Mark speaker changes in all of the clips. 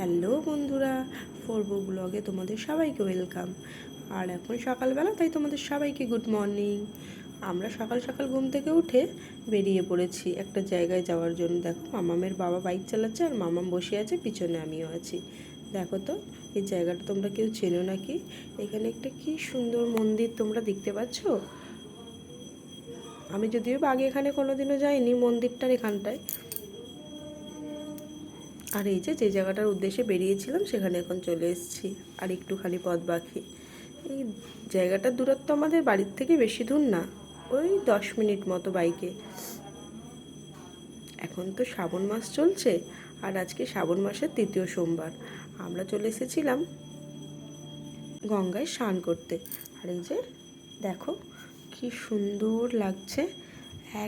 Speaker 1: Hello বন্ধুরা, ফোরবো ব্লগে তোমাদের সবাইকে ওয়েলকাম। আর এখন সকালবেলা, তাই তোমাদের সবাইকে গুড মর্নিং। আমরা সকাল সকাল ঘুম থেকে উঠে বেরিয়ে পড়েছি একটা জায়গায় যাওয়ার জন্য। দেখো, মামামের বাবা বাইক চালাচ্ছে আর মামাম বসে আছে, পিছনে আমিও আছি। দেখো তো, এই জায়গাটা তোমরা কেউ চেনো নাকি? এখানে একটা কি সুন্দর মন্দির তোমরা দেখতে পাচ্ছ? আমি যদিও আগে এখানে কোনোদিনও যাইনি মন্দিরটার এখানটায় আর এই যে যে জায়গাটার উদ্দেশ্যে বেরিয়েছিলাম, সেখানে এখন চলে এসেছি। আর একটুখানি পথ বাকি। এই জায়গাটার দূরত্ব আমাদের বাড়ির থেকে বেশি দূর না। ওই দশ মিনিট মতো বাইকে। এখন তো শ্রাবণ মাস চলছে, আর আজকে শ্রাবণ মাসের তৃতীয় সোমবার। আমরা চলে এসেছিলাম গঙ্গায় স্নান করতে। আর এই যে, দেখো কি সুন্দর লাগছে।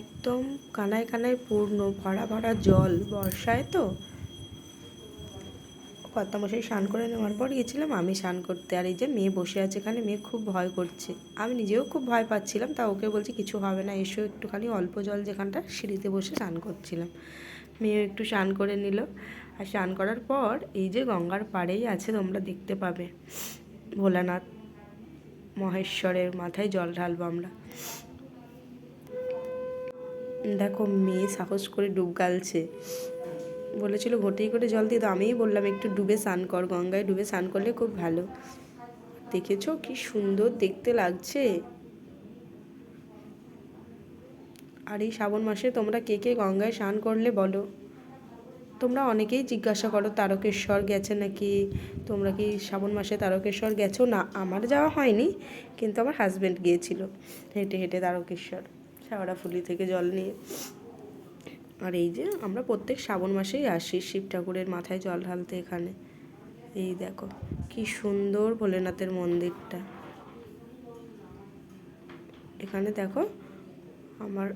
Speaker 1: একদম কানায় কানায় পূর্ণ ভরা ভরা জল, বর্ষায় তো। কর্তামশাই স্নান করে নেওয়ার পর গেছিলাম, আমি স্নান করতে। আর এই যে মেয়ে বসে আছে এখানে, মেয়ে খুব ভয় করছে। আমি নিজেও খুব ভয় পাচ্ছিলাম, তা ওকে বলছি কিছু হবে না, এসো একটুখানি অল্প জল যেখানটা সিঁড়িতে বসে স্নান করছিলাম। মেয়েও একটু স্নান করে নিল। আর স্নান করার পর এই যে গঙ্গার পাড়েই আছে, তোমরা দেখতে পাবে। ভোলানাথ মহেশ্বরের মাথায় জল ঢালবো আমরা। দেখো মেয়ে সাহস করে ডুব গালছে। বলেছিল, ঘটেই করে জল দিয়ে তো আমিই বললাম, একটু ডুবে স্নান কর গঙ্গায়, ডুবে স্নান করলে খুব ভালো। দেখেছ কি সুন্দর, দেখতে লাগছে? আর এই শ্রাবণ মাসে তোমরা কে কে গঙ্গায় স্নান করলে বলো? তোমরা অনেকেই জিজ্ঞাসা করো, তারকেশ্বর গেছে নাকি? তোমরা কি শ্রাবণ মাসে তারকেশ্বর গেছো? না, আমার যাওয়া হয়নি, কিন্তু আমার হাজব্যান্ড গিয়েছিল। হেঁটে হেঁটে তারকেশ্বর ফুলি থেকে জল নিয়ে। আর এই যে আমরা প্রত্যেক শ্রাবণ মাসেই আসি শিব ঠাকুরের মাথায় জল ঢালতে এখানে। এই দেখো, কি সুন্দর ভোলেনাথের মন্দিরটা। এখানে দেখো, আমার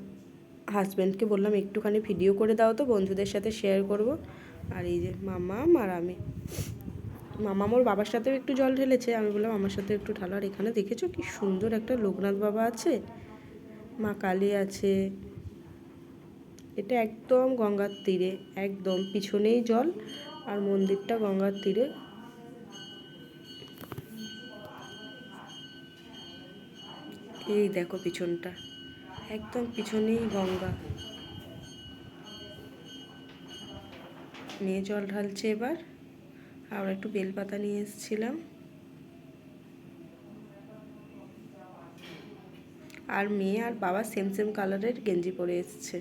Speaker 1: হাজব্যান্ডকে বললাম, একটুখানি ভিডিও করে দাও তো, বন্ধুদের সাথে শেয়ার করব। আর এই যে মামা আর আমি। মামা মোর বাবার সাথেও একটু জল ঢেলেছে, আমি বললাম, আমার সাথে একটু ঢালো। আর এখানে দেখেছ, কি সুন্দর একটা লোকনাথ বাবা আছে, মা কালী আছে এটা একদম গঙ্গার তীরে, একদম পিছনেই জল আর মন্দিরটা গঙ্গার তীরে। এই দেখো পিছনটা, একদম পিছনেই গঙ্গা। মেয়ে জল ঢালছে এবার আর একটু বেলপাতা নিয়ে এসেছিলাম। আর মেয়ে আর বাবা সেম সেম কালারের গেঞ্জি পরে এসছে।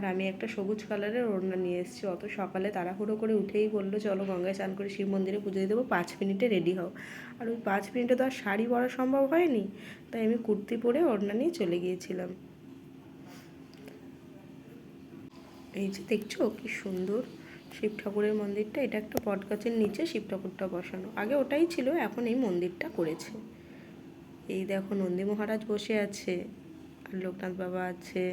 Speaker 1: আর আমি একটা সবুজ কালারের ওড়না নিয়ে এসেছি। অত সকালে তাড়াহুড়ো করে উঠেই বলল, চলো গঙ্গায় চান করে শিব মন্দিরে পুজো দিয়ে দেবো, পাঁচ মিনিটে রেডি হও। আর ওই পাঁচ মিনিটে তো আর শাড়ি পরা সম্ভব হয়নি, তাই আমি কুর্তি পরে ওড়না নিয়ে চলে গিয়েছিলাম। এই যে দেখছ কি সুন্দর শিব ঠাকুরের মন্দিরটা, এটা একটা বট গাছের নিচে শিব ঠাকুরটা বসানো। আগে ওটাই ছিল, এখন এই মন্দিরটা করেছে। এই দেখো নন্দী মহারাজ বসে আছে, আর লোকনাথ বাবা আছে।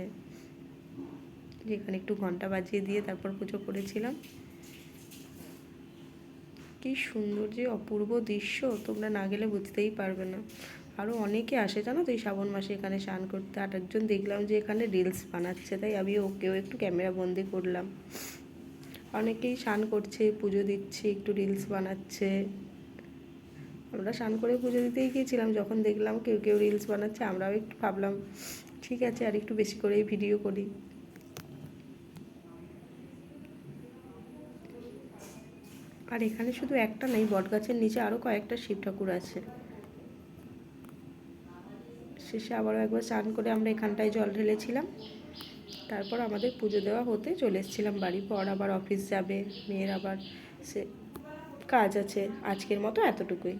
Speaker 1: যেখানে একটু ঘণ্টা বাজিয়ে দিয়ে তারপর পুজো করেছিলাম। কি সুন্দর যে অপূর্ব দৃশ্য, তোমরা না গেলে বুঝতেই পারবে না। আরও অনেকে আসে, জানো তো এই শ্রাবণ মাসে এখানে স্নান করতে। আর একজন দেখলাম যে এখানে রিলস বানাচ্ছে, তাই আমি ওকেও একটু ক্যামেরা বন্দি করলাম। অনেকেই স্নান করছে, পুজো দিচ্ছে, একটু রিলস বানাচ্ছে। আমরা স্নান করে পুজো দিতেই গিয়েছিলাম, যখন দেখলাম কেউ কেউ রিলস বানাচ্ছে, আমরাও একটু ভাবলাম, ঠিক আছে, আর একটু বেশি করেই ভিডিও করি। আর এখানে শুধু একটা নেই, বটগাছের নিচে আরও কয়েকটা শিব ঠাকুর আছে। শেষে আবারও একবার চান করে আমরা এখানটায় জল ঢেলেছিলাম। তারপর আমাদের পুজো দেওয়া হতে চলে এসেছিলাম বাড়ি। পর আবার অফিস যাবে, মেয়ের আবার সে কাজ আছে, আজকের মতো এতটুকুই।